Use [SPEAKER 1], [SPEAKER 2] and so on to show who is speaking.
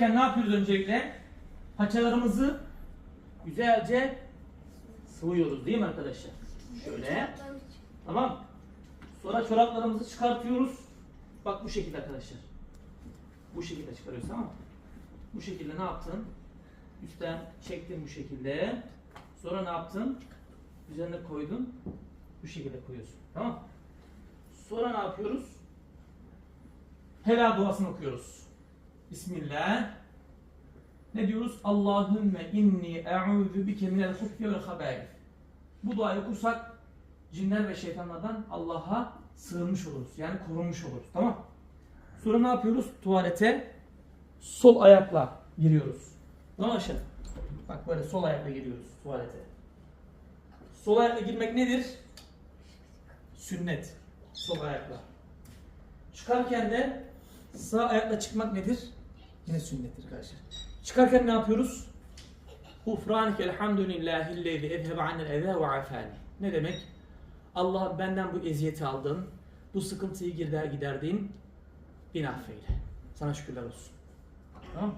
[SPEAKER 1] Ne yapıyoruz öncelikle? Paçalarımızı güzelce sıvıyoruz değil mi arkadaşlar? Şöyle. Tamam. Sonra çoraplarımızı çıkartıyoruz. Bak bu şekilde arkadaşlar. Bu şekilde çıkarıyoruz tamam? Bu şekilde ne yaptın? Üstten çektin bu şekilde. Sonra ne yaptın? Üzerine koydun. Bu şekilde koyuyorsun. Tamam? Sonra ne yapıyoruz? Helal duasını okuyoruz. Bismillah. Ne diyoruz? Allahümme inni e'udhu bike minel hubbi vel habaif. Bu duayı okursak cinler ve şeytanlardan Allah'a sığınmış oluruz. Yani korunmuş oluruz. Tamam Sonra ne yapıyoruz? Tuvalete sol ayakla giriyoruz. Tamam aşağı. Bak böyle sol ayakla giriyoruz tuvalete. Sol ayakla girmek nedir? Sünnet. Sol ayakla. Çıkarken de sağ ayakla çıkmak nedir? Yine sünnettir arkadaşlar. Çıkarken ne yapıyoruz? Ufranike elhamdülillahillezi ezhebe annel eza ve afani. Ne demek? Allah benden bu eziyeti aldın. Bu sıkıntıyı gider giderdin. Beni affeyle. Sana şükürler olsun. Tamam?